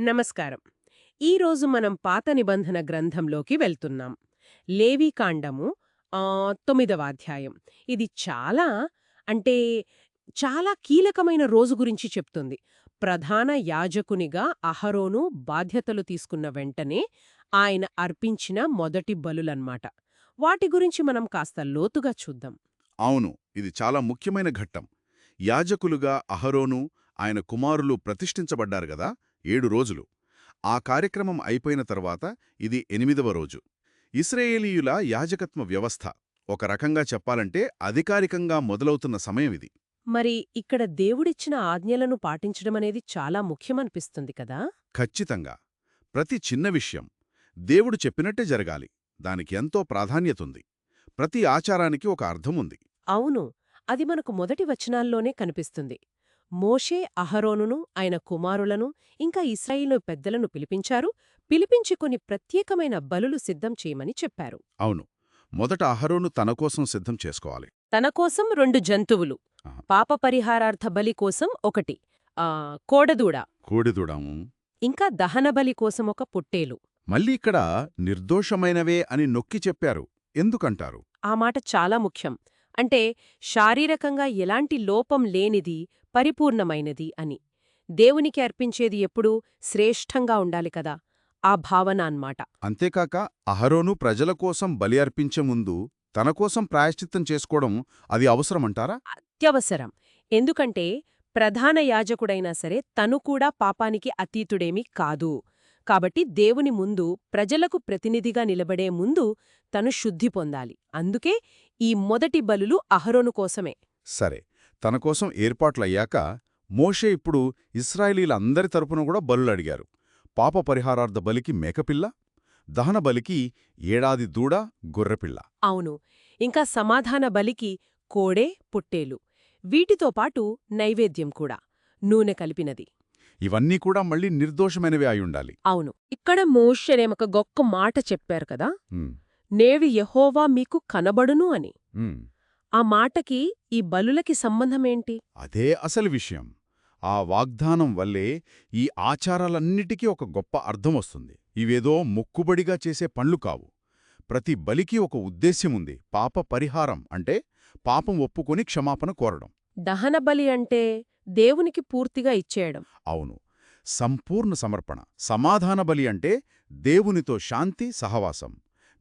నమస్కారం. ఈరోజు మనం పాత నిబంధన గ్రంథంలోకి వెళ్తున్నాం. లేవీకాండము ఆ, తొమ్మిదవ అధ్యాయం. ఇది చాలా అంటే చాలా కీలకమైన రోజు గురించి చెప్తుంది. ప్రధాన యాజకునిగా అహరోను బాధ్యతలు తీసుకున్న వెంటనే ఆయన అర్పించిన మొదటి బలులన్మాట వాటి గురించి మనం కాస్త లోతుగా చూద్దాం. అవును ఇది చాలా ముఖ్యమైన ఘట్టం. యాజకులుగా అహరోను ఆయన కుమారులు ప్రతిష్ఠించబడ్డారు గదా ఏడు రోజులు. ఆ కార్యక్రమం అయిపోయిన తర్వాత ఇది ఎనిమిదవ రోజు. ఇస్రాయేలీయుల యాజకత్వ వ్యవస్థ. ఒక రకంగా చెప్పాలంటే అధికారికంగా మొదలవుతున్న సమయం ఇది. మరి ఇక్కడ దేవుడిచ్చిన ఆజ్ఞలను పాటించడమనేది చాలా ముఖ్యమనిపిస్తుంది కదా? ఖచ్చితంగా. ప్రతి చిన్న విషయం దేవుడు చెప్పినట్టే జరగాలి. దానికి ఎంతో ప్రాధాన్యతుంది. ప్రతి ఆచారానికి ఒక అర్థముంది. అవును. అది మనకు మొదటి వచనాల్లోనే కనిపిస్తుంది. మోషే అహరోనును ఆయన కుమారులను ఇంకా ఇస్రాయిలు పెద్దలను పిలిపించారు. పిలిపించి కొన్ని ప్రత్యేకమైన బలులు సిద్ధం చేయమని చెప్పారు. అవును. మొదట అహరోను తన కోసం సిద్ధం చేసుకోవాలి. తన కోసం రెండు జంతువులు. పాప పరిహారార్థ బలి కోసం ఒకటి. ఆ కోడదూడ. కోడిదుడాము ఇంకా దహన బలి కోసం ఒక పుట్టేలు. మళ్ళీ ఇక్కడ నిర్దోషమైనవే అని నొక్కి చెప్పారు. ఎందుకంటారు? ఆ మాట చాలా ముఖ్యం. అంటే శారీరకంగా ఎలాంటి లోపం లేనిది పరిపూర్ణమైనది అని. దేవునికి అర్పించేది ఎప్పుడూ శ్రేష్టంగా ఉండాలి కదా ఆ భావన అన్మాట అంతేకాక అహరోను ప్రజల కోసం బలి అర్పించే ముందు తన కోసం ప్రాయశ్చిత్తం చేసుకోవడం అది అవసరమంటారా? అత్యవసరం. ఎందుకంటే ప్రధాన యాజకుడైనా సరే తను కూడా పాపానికి అతీతుడేమీ కాదు. కాబట్టి దేవుని ముందు ప్రజలకు ప్రతినిధిగా నిలబడే ముందు తను శుద్ధి పొందాలి. అందుకే ఈ మొదటి బలులు అహరోను కోసమే. సరే తన కోసం ఏర్పాట్లయ్యాక మోషే ఇప్పుడు ఇస్రాయేలీలందరి తరపున కూడా బలులు అడిగారు పాప పరిహారార్థ బలికి మేకపిల్ల దహన బలికి ఏడాది దూడ గొర్రెపిల్ల. అవును ఇంకా సమాధాన బలికి కోడే పుట్టేలు. వీటితో పాటు నైవేద్యం కూడా నూనె కలిపినది. ఇవన్నీ కూడా మళ్ళీ నిర్దోషమైనవే అయుండాలి అవును ఇక్కడ మోషనేమొక గొక్క మాట చెప్పారు కదా? నేవి యహోవా మీకు కనబడును అని. ఆ మాటకి ఈ బలులకి సంబంధమేంటి? అదే అసలు విషయం. ఆ వాగ్దానం వల్లే ఈ ఆచారాలన్నిటికీ ఒక గొప్ప అర్థం వస్తుంది. ఇవేదో మొక్కుబడిగా చేసే పనులు కావు. ప్రతి బలికి ఒక ఉద్దేశ్యముంది పాప పరిహారం అంటే పాపం ఒప్పుకొని క్షమాపణ కోరడం. దహన బలి అంటే దేవునికి పూర్తిగా ఇచ్చేయడం. అవును. సంపూర్ణ సమర్పణ. సమాధాన బలి అంటే దేవునితో శాంతి సహవాసం.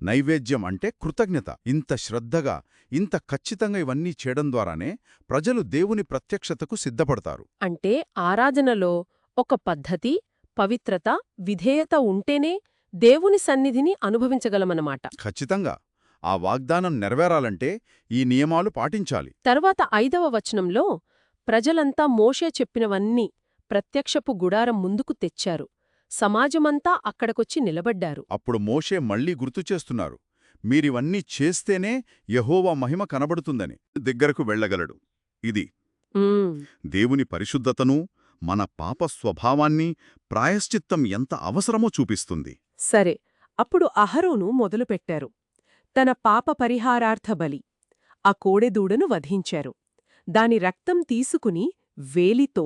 నైవేద్యం అంటే కృతజ్ఞత. ఇంత శ్రద్ధగా ఇంత ఖచ్చితంగా ఇవన్నీ చేయడం ద్వారానే ప్రజలు దేవుని ప్రత్యక్షతకు సిద్ధపడతారు. అంటే ఆరాధనలో ఒక పద్ధతి పవిత్రత విధేయత ఉంటేనే దేవుని సన్నిధిని అనుభవించగలమన్నమాట. ఖచ్చితంగా. ఆ వాగ్దానం నెరవేరాలంటే ఈ నియమాలు పాటించాలి. తర్వాత ఐదవ వచనంలో ప్రజలంతా మోషే చెప్పినవన్నీ ప్రత్యక్షపు గుడారం ముందుకు తెచ్చారు. సమాజమంతా అక్కడకొచ్చి నిలబడ్డారు. అప్పుడు మోషే మళ్ళీ గుర్తు చేస్తున్నారు. మీరివన్నీ చేస్తేనే యహోవా మహిమ కనబడుతుందని దగ్గరకు వెళ్ళగలడు. ఇది దేవుని పరిశుద్ధతను మన పాప స్వభావాన్ని ప్రాయశ్చిత్తం ఎంత అవసరమో చూపిస్తుంది. సరే అప్పుడు అహరోను మొదలుపెట్టారు. తన పాప పరిహారార్థ బలి. ఆ కోడెదూడను వధించారు. దాని రక్తం తీసుకుని వేలితో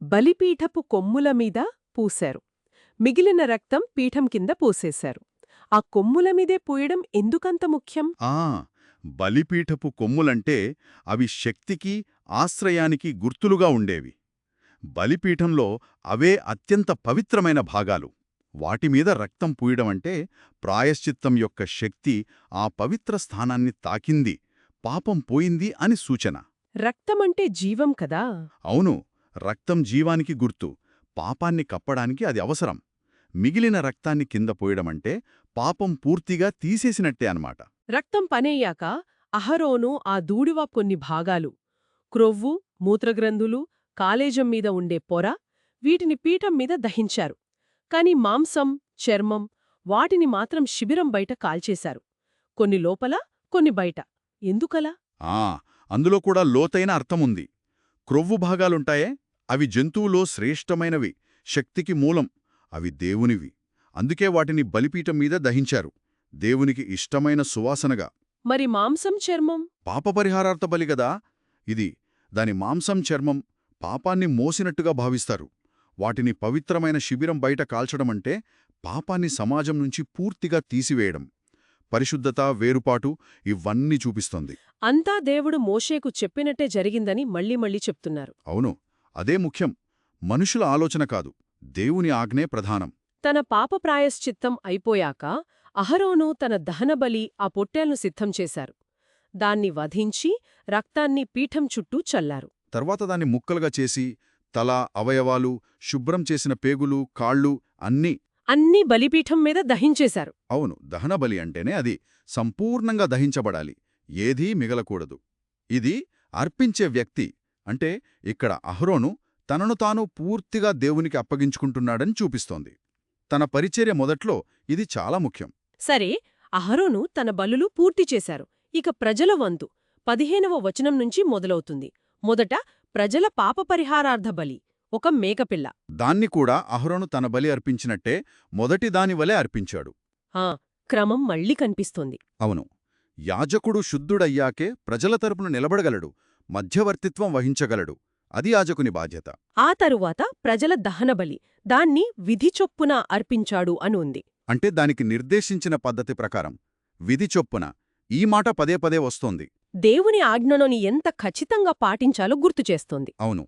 బలిపీఠపు కొమ్ముల మీద పూశారు. మిగిలిన రక్తం పీఠం కింద పోసేశారు. ఆ కొమ్ముల మీదే పూయడం ఎందుకంత ముఖ్యం? ఆ బలిపీఠపు కొమ్ములంటే అవి శక్తికి ఆశ్రయానికి గుర్తులుగా ఉండేవి. బలిపీఠంలో అవే అత్యంత పవిత్రమైన భాగాలు. వాటిమీద రక్తం పూయడమంటే ప్రాయశ్చిత్తం యొక్క శక్తి ఆ పవిత్ర స్థానాన్ని తాకింది పాపం పోయింది అని సూచన. రక్తమంటే జీవం కదా? అవును రక్తం జీవానికి గుర్తు. పాపాన్ని కప్పడానికి అది అవసరం. మిగిలిన రక్తాన్ని కింద పోయడమంటే పాపం పూర్తిగా తీసేసినట్టే అన్నమాట. రక్తం పనయ్యాక అహరోను ఆ దూడివా కొన్ని భాగాలు క్రొవ్వు మూత్రగ్రంథులు కాలేజం మీద ఉండే పొర వీటిని పీఠం మీద దహించారు. కాని మాంసం చర్మం వాటిని మాత్రం శిబిరం బయట కాల్చేశారు. కొన్ని లోపల కొన్ని బయట. ఎందుకలా? ఆ అందులో కూడా లోతైన అర్థముంది. క్రొవ్వు భాగాలుంటాయే అవి జంతువులో శ్రేష్టమైనవి శక్తికి మూలం. అవి దేవునివి. అందుకే వాటిని బలిపీఠం మీద దహించారు. దేవునికి ఇష్టమైన సువాసనగా. మరి మాంసం చర్మం? పాపపరిహారార్థ బలిగదా ఇది దాని మాంసం చర్మం పాపాన్ని మోసినట్టుగా భావిస్తారు. వాటిని పవిత్రమైన శిబిరం బయట కాల్చడమంటే పాపాన్ని సమాజం నుంచి పూర్తిగా తీసివేయడం. పరిశుద్ధత వేరుపాటు ఇవన్నీ చూపిస్తోంది. అంతా దేవుడు మోషేకు చెప్పినట్టే జరిగిందని మళ్ళీ మళ్ళీ చెప్తున్నారు. అవును అదే ముఖ్యం. మనుషుల ఆలోచన కాదు. దేవుని ఆజ్ఞే ప్రధానం. తన పాప ప్రాయశ్చిత్తం అయిపోయాక అహరోను తన దహనబలి ఆ పొట్టేల్ను సిద్ధం చేశారు. దాన్ని వధించి రక్తాన్ని పీఠం చుట్టూ చల్లారు. తర్వాత దాన్ని ముక్కలుగా చేసి తల అవయవాలు శుభ్రం చేసిన పేగులు కాళ్ళు అన్నీ అన్నీ బలిపీఠం మీద దహించేశారు. అవును దహనబలి అంటేనే అది సంపూర్ణంగా దహించబడాలి ఏదీ మిగలకూడదు. ఇది అర్పించే వ్యక్తి అంటే ఇక్కడ అహరోను తనను తాను పూర్తిగా దేవునికి అప్పగించుకుంటున్నాడని చూపిస్తోంది. తన పరిచర్య మొదట్లో ఇది చాలా ముఖ్యం. సరే అహరోను తన బలులు పూర్తి చేశారు. ఇక ప్రజల వంతు. పదిహేనవ వచనం నుంచి మొదలవుతుంది. మొదట ప్రజల పాప పరిహారార్థ బలి ఒక మేకపిల్ల. దాన్ని కూడా అహరోను తన బలి అర్పించినట్టే మొదటి దాని వలె అర్పించాడు. ఆ క్రమం మళ్ళీ కనిపిస్తోంది. అవును. యాజకుడు శుద్ధుడయ్యాకే ప్రజల తరపున నిలబడగలడు. మధ్యవర్తిత్వం వహించగలడు. అది యాజకుని బాధ్యత. ఆ తరువాత ప్రజల దహనబలి దాన్ని విధి చొప్పున అర్పించాడు అని ఉంది అంటే దానికి నిర్దేశించిన పద్ధతి ప్రకారం విధి చొప్పున ఈ మాట పదే పదే వస్తోంది. దేవుని ఆజ్ఞను ఎంత ఖచ్చితంగా పాటించాలో గుర్తుచేస్తోంది అవును.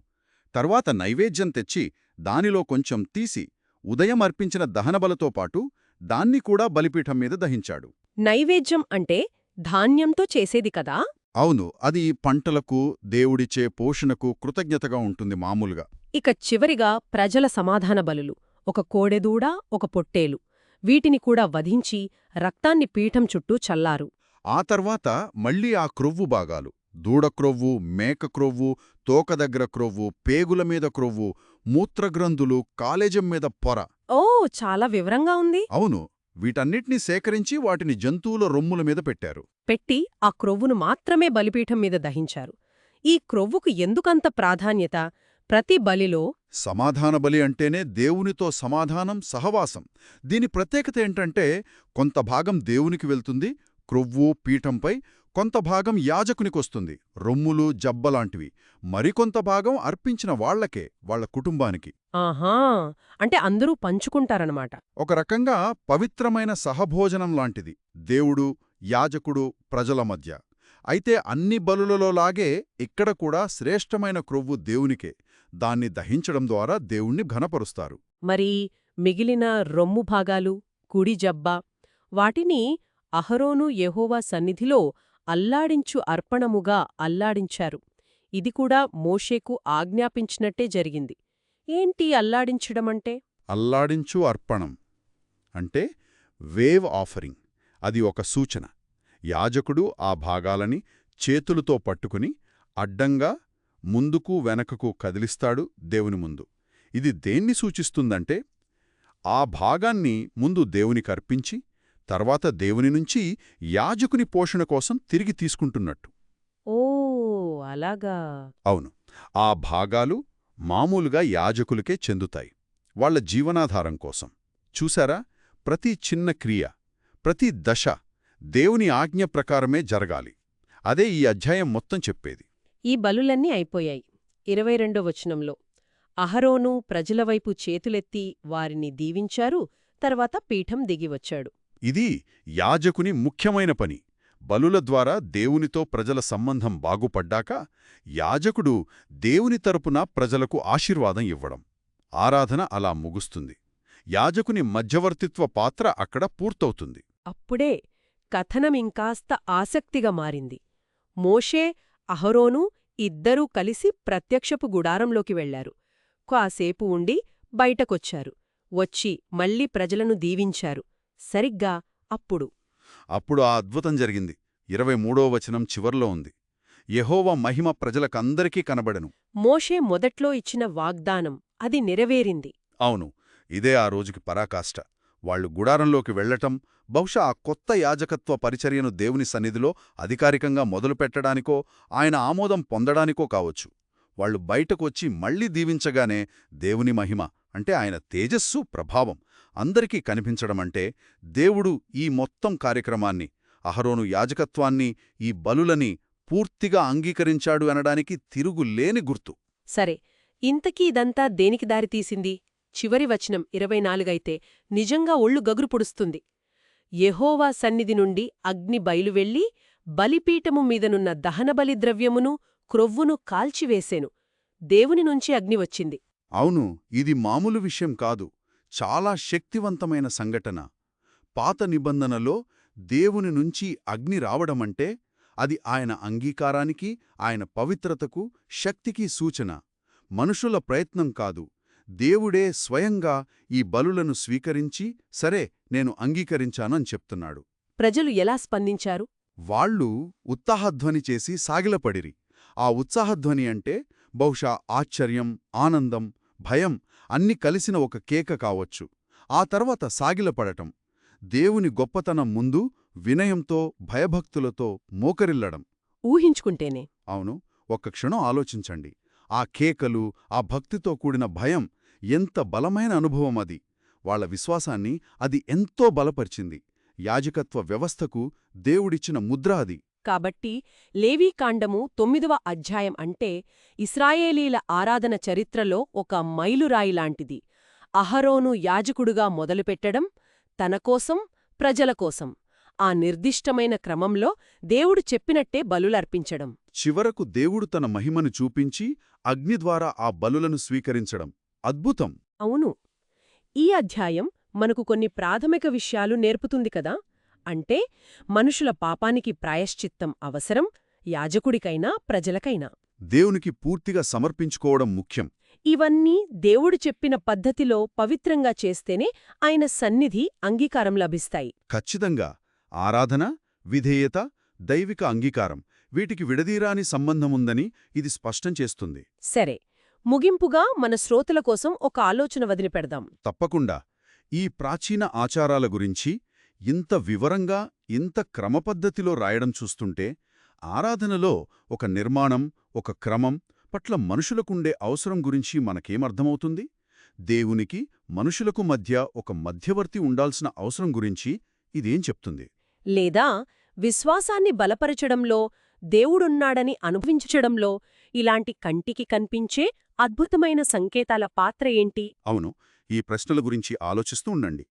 తర్వాత నైవేద్యం తెచ్చి దానిలో కొంచెం తీసి ఉదయం అర్పించిన దహనబలతో పాటు దాన్ని కూడా బలిపీఠం మీద దహించాడు. నైవేద్యం అంటే ధాన్యంతో చేసేది కదా? అవును అది పంటలకు దేవుడిచ్చే పోషణకు కృతజ్ఞతగా ఉంటుంది మామూలుగా. ఇక చివరిగా ప్రజల సమాధాన బలులు. ఒక కోడెదూడ ఒక పొట్టేలు. వీటిని కూడా వధించి రక్తాన్ని పీఠం చుట్టూ చల్లారు. ఆ తర్వాత మళ్ళీ ఆ క్రొవ్వు భాగాలు. దూడ క్రొవ్వు మేక క్రొవ్వు తోక దగ్గర క్రొవ్వు పేగుల మీద క్రొవ్వు మూత్రగ్రంథులు కాలేజం మీద పొర. ఓ చాలా వివరంగా ఉంది. అవును. వీటన్నిటినీ సేకరించి వాటిని జంతువుల రొమ్ముల మీద పెట్టారు. పెట్టి ఆ క్రొవ్వును మాత్రమే బలిపీఠం మీద దహించారు. ఈ క్రొవ్వుకు ఎందుకంత ప్రాధాన్యత? ప్రతి బలిలో సమాధాన బలి అంటేనే దేవునితో సమాధానం సహవాసం. దీని ప్రత్యేకత ఏంటంటే కొంత భాగం దేవునికి వెళ్తుంది క్రొవ్వు పీఠంపై కొంత భాగం యాజకునికొస్తుంది. రొమ్ములు జబ్బలాంటివి. మరికొంత భాగం అర్పించిన వాళ్ళకే వాళ్ళ కుటుంబానికి. ఆహా! అంటే అందరూ పంచుకుంటారనమాట ఒక రకంగా పవిత్రమైన సహభోజనం లాంటిది. దేవుడు యాజకుడు ప్రజల మధ్య. అయితే అన్ని బలులలోలాగే ఇక్కడ కూడా శ్రేష్టమైన క్రొవ్వు దేవునికే. దాన్ని దహించడం ద్వారా దేవుణ్ణి ఘనపరుస్తారు. మరి మిగిలిన రొమ్ము భాగాలు కుడి జబ్బ వాటిని అహరోను యెహోవా సన్నిధిలో అల్లాడించు అర్పణముగా అల్లాడించారు. ఇది కూడా మోషేకు ఆజ్ఞాపించినట్టే జరిగింది. ఏంటి అల్లాడించడమంటే? అల్లాడించు అర్పణం అంటే వేవ్ ఆఫరింగ్. అది ఒక సూచన. యాజకుడు ఆ భాగాలని చేతులతో పట్టుకుని అడ్డంగా ముందుకు వెనకకు కదిలిస్తాడు దేవుని ముందు. ఇది దేన్ని సూచిస్తుందంటే ఆ భాగాన్ని ముందు దేవునికి అర్పించి తర్వాత దేవుని నుంచి యాజకుని పోషణ కోసం తిరిగి తీసుకుంటున్నట్టు. ఓ అలాగా. అవును. ఆ భాగాలు మామూలుగా యాజకులకే చెందుతాయి. వాళ్ళ జీవనాధారం కోసం. చూశారా? ప్రతి చిన్న క్రియ ప్రతి దశ దేవుని ఆజ్ఞ ప్రకారమే జరగాలి. అదే ఈ అధ్యాయం మొత్తం చెప్పేది. ఈ బలులన్నీ అయిపోయాయి. ఇరవై రెండో వచనంలో. అహరోను ప్రజల వైపు చేతులెత్తి వారిని దీవించారు తర్వాత పీఠం దిగివచ్చాడు ఇది యాజకుని ముఖ్యమైన పని. బలుల ద్వారా దేవునితో ప్రజల సంబంధం బాగుపడ్డాక యాజకుడు దేవుని తరపున ప్రజలకు ఆశీర్వాదం ఇవ్వడం. ఆరాధన అలా ముగుస్తుంది. యాజకుని మధ్యవర్తిత్వ పాత్ర అక్కడ పూర్తవుతుంది. అప్పుడే కథనమింకాస్త ఆసక్తిగా మారింది. మోషే అహరోను ఇద్దరూ కలిసి ప్రత్యక్షపు గుడారంలోకి వెళ్ళారు కాసేపు ఉండి బయటకొచ్చారు. వచ్చి మళ్ళీ ప్రజలను దీవించారు. సరిగ్గా అప్పుడు. అప్పుడు ఆ అద్భుతం జరిగింది. ఇరవై మూడో వచనం చివర్లో ఉంది. యెహోవా మహిమ ప్రజలకందరికీ కనబడెను. మోషే మొదట్లో ఇచ్చిన వాగ్దానం అది నెరవేరింది. అవును ఇదే ఆ రోజుకి పరాకాష్ట. వాళ్ళు గుడారంలోకి వెళ్ళటం బహుశా ఆ కొత్త యాజకత్వ పరిచర్యను దేవుని సన్నిధిలో అధికారికంగా మొదలుపెట్టడానికో ఆయన ఆమోదం పొందడానికో కావచ్చు. వాళ్ళు బయటకొచ్చి మళ్ళీ దీవించగానే దేవుని మహిమ అంటే ఆయన తేజస్సు ప్రభావం అందరికీ కనిపించడమంటే దేవుడు ఈ మొత్తం కార్యక్రమాన్ని అహరోను యాజకత్వాన్ని ఈ బలులని పూర్తిగా అంగీకరించాడు అనడానికి తిరుగులేని గుర్తు. సరే ఇంతకీ ఇదంతా దేనికి దారితీసింది? చివరి వచనం ఇరవై నాలుగైతే నిజంగా ఒళ్ళు గగురు పొడుస్తుంది. యెహోవా సన్నిధి నుండి అగ్ని బయలువెళ్ళి బలిపీఠము మీదనున్న దహనబలి ద్రవ్యమును క్రొవ్వును కాల్చివేసెను. దేవుని నుంచి అగ్ని వచ్చింది. అవును ఇది మామూలు విషయం కాదు. చాలా శక్తివంతమైన సంఘటన. పాత నిబంధనలో దేవుని నుంచి అగ్ని రావడమంటే అది ఆయన అంగీకారానికి ఆయన పవిత్రతకు శక్తికి సూచన. మనుషుల ప్రయత్నం కాదు. దేవుడే స్వయంగా ఈ బలులను స్వీకరించి సరే నేను అంగీకరించానని చెప్తున్నాడు. ప్రజలు ఎలా స్పందించారు? వాళ్ళు ఉత్సాహధ్వని చేసి సాగిలపడిరి. ఆ ఉత్సాహధ్వని అంటే బహుశా ఆశ్చర్యం ఆనందం భయం అన్ని కలిసిన ఒక కేక కావచ్చు. ఆ తర్వాత సాగిలపడటం. దేవుని గొప్పతనం ముందు వినయంతో భయభక్తులతో మోకరిల్లడం. ఊహించుకుంటేనే. అవును ఒక్క క్షణం ఆలోచించండి. ఆ కేకలు ఆ భక్తితో కూడిన భయం ఎంత బలమైన అనుభవం అది. వాళ్ళ విశ్వాసాన్ని అది ఎంతో బలపరిచింది. యాజకత్వ వ్యవస్థకు దేవుడిచ్చిన ముద్ర అది. కాబట్టి లేవీకాండము తొమ్మిదవ అధ్యాయం అంటే ఇస్రాయేలీల ఆరాధన చరిత్రలో ఒక మైలురాయిలాంటిది అహరోను యాజకుడుగా మొదలుపెట్టడం తనకోసం ప్రజలకోసం ఆ నిర్దిష్టమైన క్రమంలో దేవుడు చెప్పినట్టే బలులర్పించడం. చివరకు దేవుడు తన మహిమను చూపించి అగ్ని ద్వారా ఆ బలులను స్వీకరించడం. అద్భుతం! అవును. ఈ అధ్యాయం మనకు కొన్ని ప్రాథమిక విషయాలు నేర్పుతుంది కదా? అంటే మనుషుల పాపానికి ప్రాయశ్చిత్తం అవసరం యాజకుడికైనా ప్రజలకైనా. దేవునికి పూర్తిగా సమర్పించుకోవడం ముఖ్యం. ఇవన్నీ దేవుడు చెప్పిన పద్ధతిలో పవిత్రంగా చేస్తేనే ఆయన సన్నిధి అంగీకారం లభిస్తాయి. ఖచ్చితంగా. ఆరాధన విధేయత దైవిక అంగీకారం వీటికి విడదీరాని సంబంధముందని ఇది స్పష్టం చేస్తుంది. సరే. ముగింపుగా మన శ్రోతల కోసం ఒక ఆలోచన వదిలిపెడదాం. తప్పకుండా. ఈ ప్రాచీన ఆచారాల గురించి ఇంత వివరంగా ఇంత క్రమపద్ధతిలో రాయడం చూస్తుంటే ఆరాధనలో ఒక నిర్మాణం ఒక క్రమం పట్ల మనుషులకుండే అవసరం గురించి మనకేమర్థమవుతుంది దేవునికి మనుషులకు మధ్య ఒక మధ్యవర్తి ఉండాల్సిన అవసరం గురించి ఇదేం చెప్తుంది? లేదా విశ్వాసాన్ని బలపరచడంలో దేవుడున్నాడని అనుభవించడంలో ఇలాంటి కంటికి కనిపించే అద్భుతమైన సంకేతాల పాత్ర ఏంటి? అవును ఈ ప్రశ్నల గురించి ఆలోచిస్తూ ఉండండి.